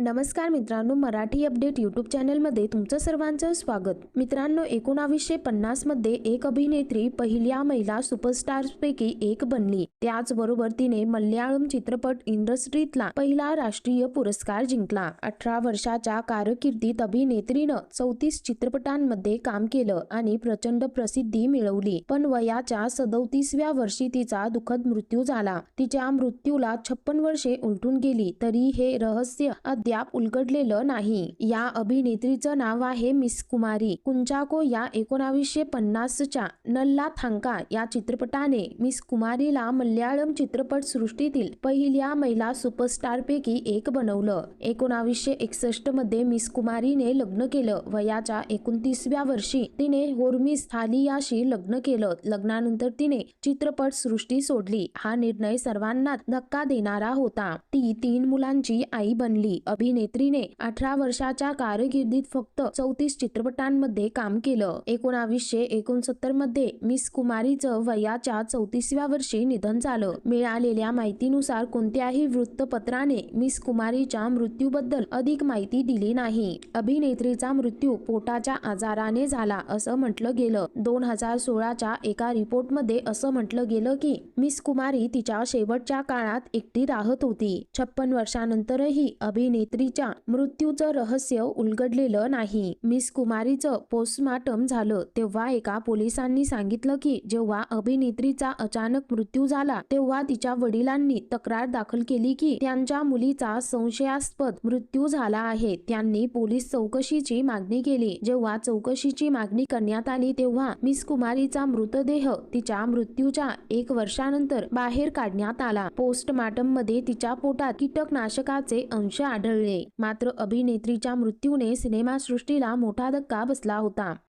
नमस्कार मित्रांनो Marathi update YouTube चॅनलमध्ये तुमचं सर्वांचं स्वागत. मित्रांनो एकोणावीसशे पन्नासमध्ये एक अभिनेत्री पहिल्या महिला सुपरस्टार्सपैकी एक बनली. त्याचबरोबर तिने मल्याळम चित्रपट इंडस्ट्रीतला पहिला राष्ट्रीय पुरस्कार जिंकला. अठरा वर्षाच्या कारकिर्दीत अभिनेत्रीनं चौतीस चित्रपटांमध्ये काम केलं आणि प्रचंड प्रसिद्धी मिळवली. पण वयाच्या सदोतीसव्या वर्षी तिचा दुःखद मृत्यू झाला. तिच्या मृत्यूला छप्पन वर्षे उलटून गेली. तरी हे रहस्य अद्याप उलगडलेलं नाही. या अभिनेत्रीचं नाव आहे मिस कुमारी. कुंचाको या एकोणावीसशे पन्नासच्या नल्ला थांका या चित्रपटाने मिस कुमारीला मल्याळम चित्रपट सृष्टीतील पहिल्या महिला सुपरस्टार पैकी एक बनवलं. एकोणावीसशे एकसष्टमध्ये मिस कुमारीने लग्न केलं. वयाच्या एकोणतीसव्या वर्षी तिने होर्मिस थालियाशी लग्न केलं. लग्नानंतर तिने चित्रपट सृष्टी सोडली. हा निर्णय सर्वांना धक्का देणारा होता. ती तीन मुलांची आई बनली. अभिनेत्रीने अठरा वर्षाच्या कारकिर्दीत फक्त चौतीस चित्रपटांमध्ये काम केलं. एकोणावीसशे एकोणसत्तरमध्ये मिस कुमारीचं वयाच्या चौतीसव्या वर्षी निधन झालं. मिळालेल्या माहितीनुसार कोणत्याही वृत्तपत्राने मिस कुमारीच्या मृत्यूबद्दल अधिक माहिती दिली नाही. अभिनेत्रीचा मृत्यू पोटाच्या आजाराने झाला असं म्हटलं गेलं. दोन हजार सोळाच्या एका रिपोर्टमध्ये असं म्हटलं गेलं की मिस कुमारी तिच्या शेवटच्या काळात एकटी राहत होती. छप्पन वर्षानंतरही अभिनेत्रीच्या मृत्यूचं रहस्य उलगडलेलं नाही. मिस कुमारीचं पोस्टमार्टम झालं. तेव्हा एका पोलिसांनी सांगितलं की जेव्हा अभिनेत्रीचा अचानक मृत्यू झाला तेव्हा तिच्या वडिलांनी तक्रार दाखल केली की त्यांच्या मुलीचा संशयास्पद मृत्यू झाला आहे. त्यांनी पोलीस चौकशीची मागणी केली. जेव्हा चौकशीची मागणी करण्यात आली तेव्हा मिस कुमारीचा मृतदेह तिच्या मृत्यूच्या एक वर्षानंतर बाहेर काढण्यात आला. पोस्टमार्टममध्ये तिच्या पोटात कीटकनाशकाचे अंश आढळले. मात्र अभिनेत्रीच्या मृत्यूने सिनेमासृष्टीला मोठा धक्का बसला होता.